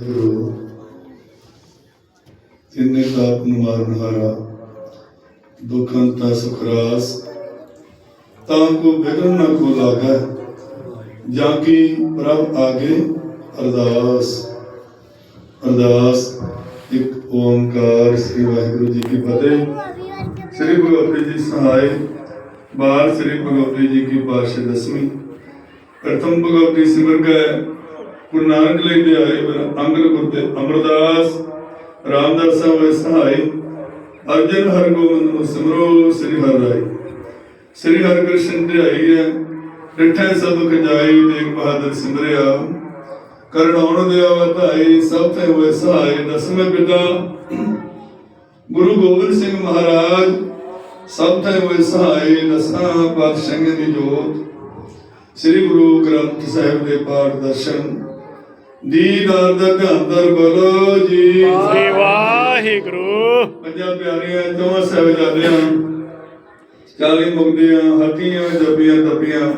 ਗੁਰੂ ਤਿੰਨੇ ਤਾਪ ਨੂੰ ਮਾਰਨ ਹਾਰਾ ਦੁਖਾਂ ਤਾ ਸੁਖਰਾਸ ਤਾਂ ਕੋ ਬਿਗਨ ਨ ਕੋ ਲਾਗੈ, ਜਾਂ ਕੀ ਪ੍ਰਭ ਆਗੇ ਅਰਦਾਸ। ਅਰਦਾਸ, ਇੱਕ ਓੰਕਾਰ ਸ੍ਰੀ ਵਾਹਿਗੁਰੂ ਜੀ ਕੀ ਫਤਿਹ। ਸ੍ਰੀ ਗੁਰੂ ਜੀ ਸਹਾਇ ਬਾਲ ਸ੍ਰੀ ਭਗਵਤੀ ਜੀ ਕੀ ਪਾਸ਼ੇ ਦਸਵੀਂ। ਪ੍ਰਥਮ ਭਗਵਤੀ ਸਿਮਰ ਗਏ ਗੁਰੂ ਨਾਨਕ ਲਈ ਦੇ ਆਏ ਅੰਗਦ ਗੁਰ ਤੇ ਅਮਰਦਾਸ ਰਾਮਦਾਸ ਸਾਹਿਬ ਸਹਾਈ, ਅਰਜਨ ਹਰਗੋਬਿੰਦ ਨੂੰ ਸਿਮਰੋ ਸ੍ਰੀ ਹਰਿ ਸ੍ਰੀ ਹਰਿ ਕ੍ਰਿਸ਼ਨ ਤੇ ਹੈ ਡਿਠੇ ਸਭ ਖਜਾਈ ਤੇਗ ਬਹਾਦਰ ਸਿਮਰਿਆ। ਕਰਣਾਉਣ ਦਿਆ ਵਤਾਈ ਸਭ ਤੇ ਹੋਏ ਸਹਾਈ ਦਸਵੇਂ ਪਿਤਾ ਗੁਰੂ ਗੋਬਿੰਦ ਸਿੰਘ ਮਹਾਰਾਜ, ਸਭ ਤੇ ਹੋਏ ਸਹਾਈ ਦਸਾਂ ਪਾਤਸ਼ਾਹਾਂ ਦੀ ਜੋਤ। ਸ੍ਰੀ ਗੁਰੂ ਗ੍ਰੰਥ ਸਾਹਿਬ ਦੇ ਪਾਠ ਦਰਸ਼ਨ ਦੀਦਾਰ ਦਾ ਧਿਆਨ ਦਰ ਬੋਲੋ ਜੀ। ਸ੍ਰੀ ਵਾਹਿਗੁਰੂ। ਪੰਜਾਂ ਪਿਆਰੀਆਂ ਦੋਵਾਂ ਸਾਹਿਬਜ਼ਾਦਿਆਂ ਚਾਲੀ ਮੁਕਤੀਆਂ ਹੱਥੀਆਂ ਜੱਬੀਆਂ ਤਪੀਆਂ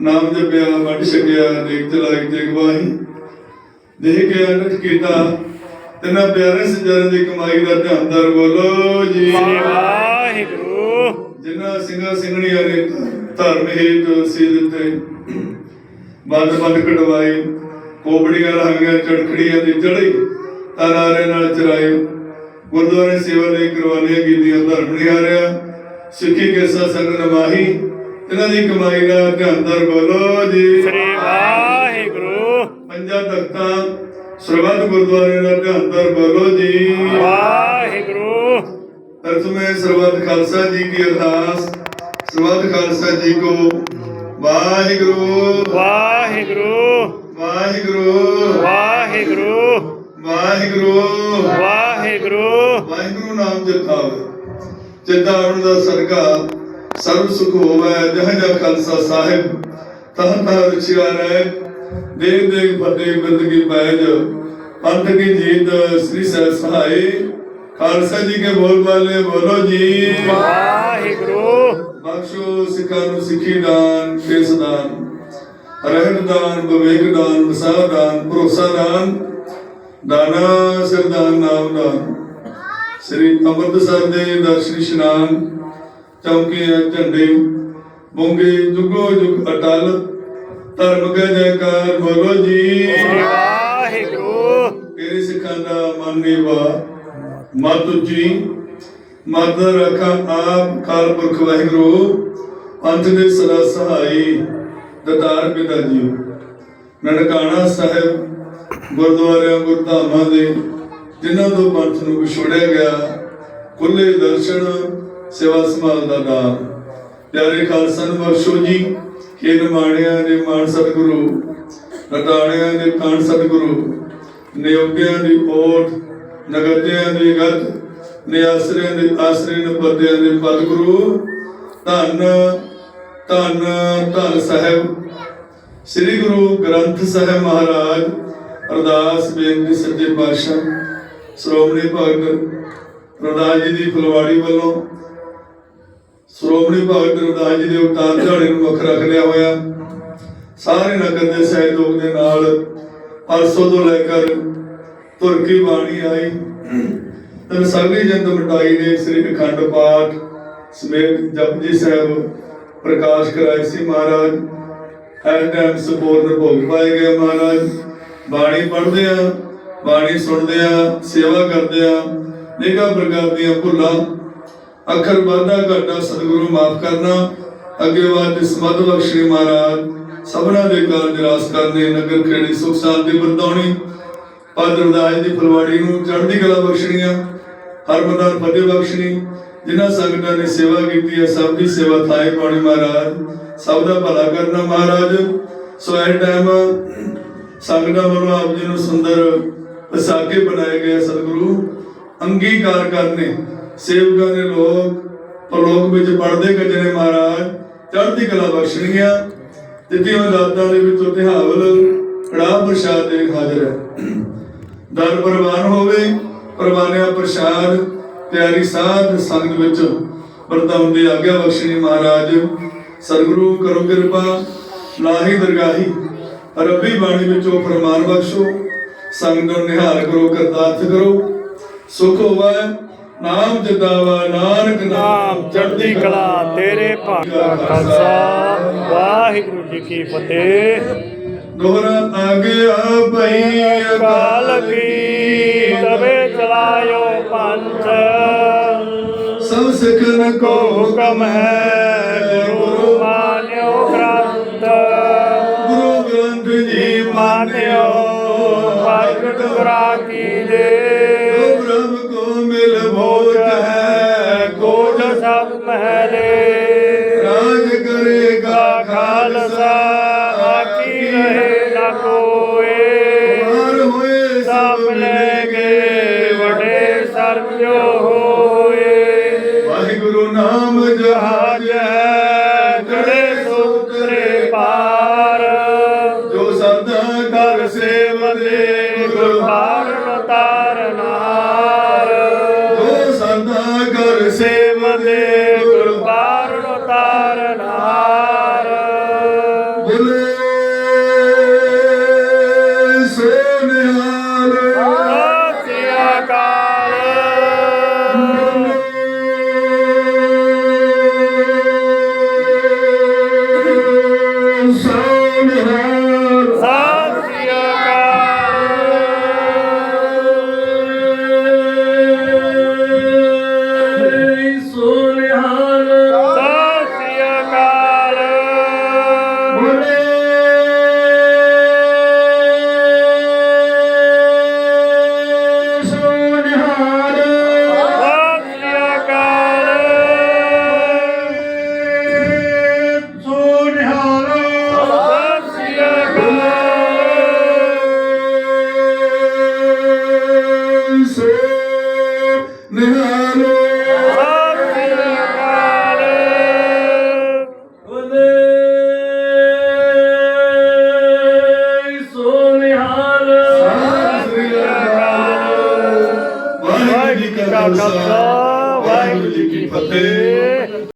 ਨਾਮ ਜਪਿਆ ਵੰਡ ਛਕਿਆ ਦੇਖ ਚਲਾਈ ਤੇ ਗਵਾਹੀ ਦੇਖ ਕੇ ਅਨਟ ਕੀਤਾ ਤਿੰਨਾਂ ਪਿਆਰੇ ਸਜਣ ਦੀ ਕਮਾਈ ਦਾ ਧਿਆਨ ਦਰ ਬੋਲੋ ਜੀ। ਵਾਹਿਗੁਰੂ। ਜਿਨ੍ਹਾਂ ਸਿੰਘਾਂ ਸਿੰਘਣੀਆਂ ਨੇ ਧਰਮ ਹੇਤ ਸੀ ਦਿੱਤੇ ਬੰਦ ਬੰਦ ਕਟਵਾਈ ਕੋਬੜੀਆਂ ਲਾਂਗੀਆਂ ਚੜਖੜੀਆਂ ਦੀ ਚੜ੍ਹੀ ਤਾਰਾਰੇ ਨਾਲ ਚਰਾਈ। ਗੁਰਦੁਆਰੇ ਸੇਵਾ ਲਈ ਕੁਰਬਾਨੀਆਂ ਕੀਤੀਆਂ ਧਰਮ ਨਿਹਾਰਿਆ ਸਿੱਖੀ ਕੇਸਾ ਸੰਗ ਨਮਾਹੀ ਇਹਨਾਂ ਦੀ ਕਮਾਈ ਦਾ ਧਿਆਨਦਰ ਬੋਲੋ ਜੀ। ਸ੍ਰੀ ਵਾਹਿਗੁਰੂ। ਪੰਜਾਂ ਤਖਤਾਂ ਸਰਬੱਤ ਗੁਰਦੁਆਰੇ ਦਾ ਧਿਆਨਦਰ ਬੋਲੋ ਜੀ। ਵਾਹਿਗੁਰੂ। ਪ੍ਰਥਮੇ ਸਰਬੱਤ ਖਾਲਸਾ ਜੀ ਕੀ ਅਰਦਾਸ ਸਰਬੱਤ ਖਾਲਸਾ ਜੀ ਕੋ ਵਾਹਿਗੁਰੂ। ਵਾਹਿਗੁਰੂ। ਵਾਹਿਗੁਰੂ। ਵਾਹਿਗੁਰੂ। ਵਾਹਿਗੁਰੂ। ਵਾਹਿਗੁਰੂ। ਵਾਹਿਗੁਰੂ ਨਾਮ ਜਪਾਵੇ ਚਿਤਾਵਨ ਦਾ ਸਰਗਾ ਸਰਬ ਸੁਖ ਹੋਵੇ। ਜਹ ਜਹ ਖਾਲਸਾ ਸਾਹਿਬ ਤਹ ਤਹ ਰਚਿਆ ਰਹਿ। ਦੇਖ ਦੇਖ ਫਤਿਹ ਬੰਦਗੀ ਪੈਜ। ਪੰਥ ਕੀ ਜੀਤ ਸ੍ਰੀ ਸਹਿ ਸਹਾਈ। ਖਾਲਸਾ ਜੀ ਕੇ ਬੋਲ ਬਾਲੇ ਬੋਲੋ ਜੀ। ਵਾਹਿਗੁਰੂ। ਬਖਸ਼ੋ ਸਿੱਖਾਂ ਨੂੰ ਸਿੱਖੀ ਦਾਨ ਕੇਸ ਦਾਨ। ਰਹਿਤ ਦਾਨ ਵਿਵੇਕ ਦਾਨ ਵਸਾ ਦਾਨ ਭਰੋਸਾ ਦਾਨ ਦਾਨਾ ਸਰਦਾਨ ਨਾਮ ਦਾਨ। ਸ੍ਰੀ ਅੰਮ੍ਰਿਤਸਰ ਦੇ ਦਰਸ਼ਨ ਇਸ਼ਨਾਨ ਚੌਕੀਆਂ ਝੰਡੇ ਬੁੰਗੇ ਜੁਗੋ ਜੁਗ ਅਟਲ ਧਰਮ ਕੈ ਜੈਕਾਰ ਬੋਲੋ ਜੀ। ਵਾਹਿਗੁਰੂ। ਤੇਰੇ ਸਿੱਖਾਂ ਦਾ ਮਨ ਨੀਵਾ ਮਤ ਉੱਚੀ ਮਤ ਰੱਖਾਂ ਆਪ ਕਾਲ ਪੁਰਖ ਵਾਹਿਗੁਰੂ ਪੰਥ ਦੇ ਸਦਾ ਸਹਾਈ। ਦਤਾਰ ਪਿਤਾ ਜੀ। ਨਨਕਾਣਾ ਸਾਹਿਬ ਗੁਰਦੁਆਰਿਆਂ, ਗੁਰਧਾਮਾਂ ਦੇ ਜਿਨ੍ਹਾਂ ਤੋਂ ਪੰਥ ਨੂੰ ਵਿਛੋੜਿਆ ਗਿਆ, ਖੁੱਲੇ ਦਰਸ਼ਨ, ਸੇਵਾ ਸੰਭਾਲ ਦਾ ਨਾਮ ਪਿਆਰੇ ਖਾਲਸਾ ਨੂੰ ਬਖਸ਼ੋ ਜੀ ਕਿ ਨਿਮਾਣਿਆਂ ਦੇ ਮਾਨ ਸਤਿਗੁਰੂ ਨਟਾਣਿਆਂ ਦੇ ਕਾਣ ਸਤਿਗੁਰੂ ਨਿਯੋਗਿਆਂ ਦੀ ਓਟ ਨਗਤਿਆਂ ਦੀ ਗਤ, ਨਿਆਸਰਿਆਂ ਦੇ ਆਸਰੇ ਨਪਦਿਆਂ ਦੇ ਪਦਗੁਰੂ, ਧੰਨ ਧੰਨ ਧੰਨ ਸਾਹਿਬ। ਸ੍ਰੀ ਗੁਰੂ ਗ੍ਰੰਥ ਸਾਹਿਬ ਮਹਾਰਾਜ, ਅਰਦਾਸ ਬੇਨਤੀ ਸੱਚੇ ਪਾਤਸ਼ਾਹ, ਸ਼੍ਰੋਮਣੀ ਭਗਤ ਰਦਾਸ ਜੀ ਦੀ ਫੁਲਵਾੜੀ ਵੱਲੋਂ, ਸ਼੍ਰੋਮਣੀ ਭਗਤ ਰਦਾਸ ਜੀ ਦੇ ਉਤਾਰ ਝਾੜੇ ਨੂੰ ਮੁੱਖ ਰੱਖ ਲਿਆ ਹੋਇਆ। ਸਾਰੇ ਨਗਰ ਦੇ ਸਹਿਯੋਗ ਦੇ ਨਾਲ ਪਰਸੋਂ ਤੋਂ ਲੈ ਕੇ ਤੁਰਕੀ ਬਾਣੀ ਆਈ। ਤਨ ਸਗਲੀ ਜੰਤ ਮਟਾਈ ਨੇ ਸ੍ਰੀ ਅਖੰਡ ਪਾਠ ਸਮੇਤ ਜਪਜੀ ਸਾਹਿਬ ਪ੍ਰਕਾਸ਼ ਕਰਾਏ ਸੀ ਮਹਾਰਾਜ। ਹਰ ਟਾਈਮ ਸਪੂਰਨ ਭੋਗ ਪਾਏ ਗਏ ਮਹਾਰਾਜ। ਬਾਣੀ ਪੜ੍ਹਦੇ ਆ, ਬਾਣੀ ਸੁਣਦੇ ਆ, ਸੇਵਾ ਕਰਦੇ ਆ। ਨਿਗਾ ਪ੍ਰਕਾਰ ਦੀਆਂ ਭੁੱਲਾਂ। ਅੱਖਰ ਵਾਧਾ ਘਾਟਾ ਸਤਿਗੁਰੂ ਮਾਫ ਕਰਨਾ। ਅੱਗੇ ਵਾਦ ਸਮਤ ਬਖਸ਼ੀ ਮਹਾਰਾਜ ਸਭਨਾ ਦੇ ਕਾਰਜ ਰਾਸ ਕਰਨੇ, ਨਗਰ ਖੇੜੀ, ਸੁਖ ਸ਼ਾਂਤੀ ਵਰਤਾਉਣੀ। ਪਦ ਰਦਾਸ ਦੀ ਫਲਵਾੜੀ ਨੂੰ ਚੜ੍ਹਦੀ ਕਲਾ ਬਖਸ਼ਣੀਆਂ ਹਰ ਫਤਿਹ ਬਖਸ਼ਣੀ। ਜਿਨ੍ਹਾਂ ਸੰਗਤਾਂ ਨੇ ਸੇਵਾ ਕੀਤੀ ਹੈ, ਸਭ ਦੀ ਸੇਵਾ ਥਾਏ ਪਾਉਣੀ ਮਹਾਰਾਜ। ਸਭ ਦਾ ਭਲਾ ਕਰਨਾ ਮਹਾਰਾਜ। ਸੋ ਇਹ ਟਾਈਮ ਸੰਗਤਾਂ ਵੱਲੋਂ ਆਪ ਜੀ ਨੂੰ ਸੁੰਦਰ ਵਿਸਾਖੇ ਬਣਾਏ ਗਏ ਸਤਿਗੁਰੂ। ਅੰਗੀਕਾਰ ਕਰਨੇ। ਸੇਵਕਾਂ ਦੇ ਲੋਕ ਪਰਲੋਕ ਵਿੱਚ ਪੜਦੇ ਗੱਜਣੇ ਮਹਾਰਾਜ। ਚੜ੍ਹਦੀ ਕਲਾ ਬਖਸ਼ਣੀਆਂ ਦਿੱਤੀਆਂ ਦਾਤਾਂ ਦੇ ਵਿੱਚੋਂ ਤਿਹਾਵਲ ਕੜਾ ਪ੍ਰਸ਼ਾਦ ਦੇ ਹਾਜ਼ਰ ਹੈ। ਦਰ ਪ੍ਰਵਾਨ ਹੋਵੇ, ਪ੍ਰਵਾਨਿਆ ਪ੍ਰਸ਼ਾਦ। ਪਿਆਰੀ ਸਾਧ ਸੰਗਤ ਵਿੱਚ ਵਰਤਾਉਣ ਦੀ ਆਗਿਆ ਬਖਸ਼ਣੀ ਮਹਾਰਾਜ। ਸਤਿਗੁਰੂ ਕਰੋ ਕਿਰਪਾ ਲਾਹੀ ਦਰਗਾਹੀ ਰੱਬੀ ਬਾਣੀ ਵਿੱਚੋਂ ਫਰਮਾਨ ਬਖਸ਼ੋ ਸੰਗਤ ਨੂੰ ਨਿਹਾਲ ਕਰੋ ਕਰਤਾਰਥ ਕਰੋ। ਸੁਖ ਹੋਵੇ ਨਾਮ ਜਿੰਦਾਵਾ ਨਾਨਕ ਨਾਮ ਚੜ੍ਹਦੀ ਕਲਾ ਤੇਰੇ ਭਾਗਾ ਖਾਲਸਾ। ਵਾਹਿਗੁਰੂ ਜੀ ਕੀ ਫਤਿਹ। ਦੋਹਰਾ ਆ ਗਿਆ ਭਈ ਕਾਲ ਕੀ। ਤਵੇ ਚਲਾਇਓ ਪੰਥ। ਸਭ ਸਿਖਨ ਕੋ ਹੁਕਮ ਹੈ ਗੁਰੂ ਮਾਨਿਓ ਗ੍ਰੰਥ। ਗੁਰੂ ਗ੍ਰੰਥ ਜੀ ਮਾਨਿਓ। ਪ੍ਰਗਟ ਗੁਰਾ ਕੀ ਦੇ। ਬ੍ਰਹਮ ਕੋ ਮਿਲ ਭੋਜ ਹੈ ਕੋਟ ਸਭ ਮਹਲੇ। ਰਾਜ ਕਰੇਗਾ ਖਾਲਸਾ। ਆਕੀ ਰਹੇ ਨਾ ਕੋਏ। ਮਾਰ ਹੋਏ ਸਭ ਲੈ ਗਏ ਵਡੇ ਸਰਜੋ ਹੋਏ। ਵਾਹਿਗੁਰੂ ਨਾਮ ਜਹਾਜ ਜਹਾਜ ਹੈ ਜੜੇ ਪਾਰ। ਜੋ ਸਰਦਾ ਕਰ ਸੇਵਦੇ ਗੁਰ ਪਾਰਨ ਤਾਰਨਾਰ ਜੋ ਸਰਦਾ ਕਰ ਸੇਵਦੇ